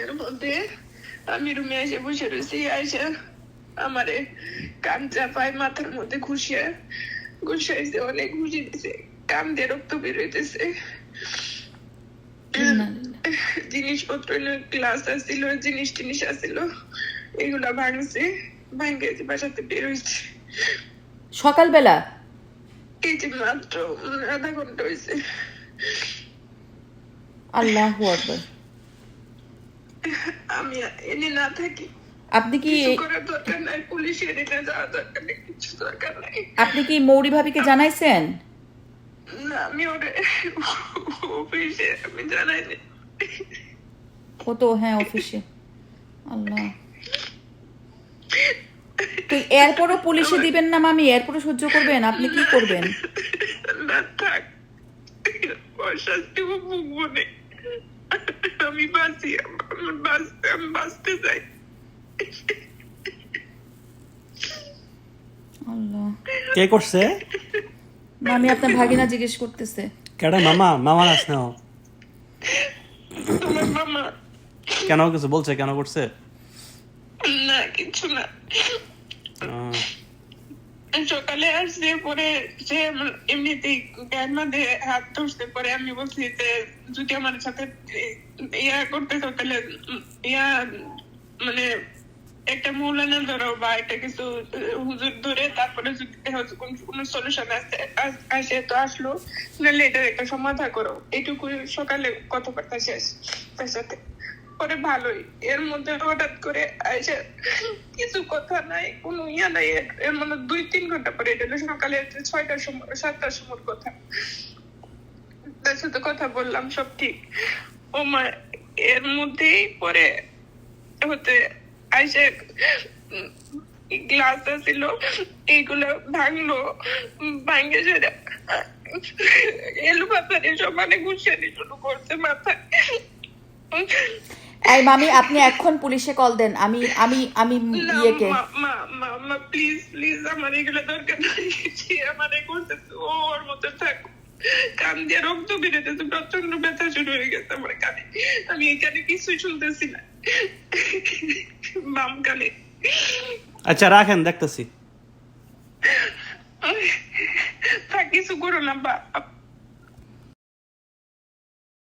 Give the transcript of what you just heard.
এর মধ্যে আমি রুমে এসে বসে রয়েছি এসে আমারে কান চাপায় মাথার মধ্যে ঘুষিয়ে ঘুষাইছে অনেক ঘুষি দিছে কান দিয়ে রক্ত বের হইতেছে। জিনিসপত্র ক্লাস আসছিল জিনিস টিনিস আসছিল এগুলা ভাঙছে ভাঙে বাসাতে বের হয়েছে সকালবেলা? এই যে মাত্র আধা ঘণ্টা হয়েছে আল্লাহ আকবার। আমি এনে না থাকি। আপনি কি আপনি কি মৌরি ভাবিকে জানাইছেন? ও তো হ্যাঁ অফিসে। আল্লাহ। তো এরপরও পুলিশে দিবেন না মামি এরপরও সহ্য করবেন? আপনি কি করবেন? না থাক। আমি বাঁচি বাঁচতে আমি বাঁচতে চাই কে করছে? মামি আপনার ভাগিনা জিজ্ঞেস করতেছে। কেডা? মামা মামা নাচ নাও তোমার মামা। কেন কিছু বলছে? কেন করছে? না কিছু না। আহ, সকালে আসছে পরে সে এমনিতেই গায়ের মধ্যে হাত ধরতে পরে আমি বলছি যে, যদি আমার সাথে ইয়া করতে তো তাহলে ইয়া মানে একটা মৌলানা ধরো বা একটা কিছু, হুজুর ধরে তারপরে যদি কোন- সলিউশন আসে তো আসলো। নাহলে এটার একটা সমাধান করো। এটুকু সকালে কথাবার্তা শেষ, তার সাথে। পরে ভালোই। এর মধ্যে হঠাৎ করে এসে কিছু কথা নাই, কোনো ইয়া নাই। এর- মানে দুই তিন ঘণ্টা পরে এটা সকালে ছয়টার সময়, সাতটার সময় কথা। তার সাথে কথা বললাম, সব ঠিক। ও মা, এর মধ্যেই পরে হতে আইসে গ্লাস ছিল এইগুলো ভাঙলো, ভাঙে সেটা এলু পাতারে সমানে ঘুষিয়ে শুরু করছে মাথায়। এই মামি আপনি এখন পুলিশে কল দেন। আমি আমি আমি ইয়েকে। প্লিজ প্লিজ আমার এগুলো দরকার নাই। আমার করতে ওর মতো থাকো কান দিয়ে রক্ত বেরোতেছে প্রচণ্ড ব্যথা শুরু হয়ে গেছে আমার কানে। আমি এখানে কিছুই শুনতেছি না। বাম কানে। আচ্ছা রাখেন দেখতেছি। থাক কিছু করো না বা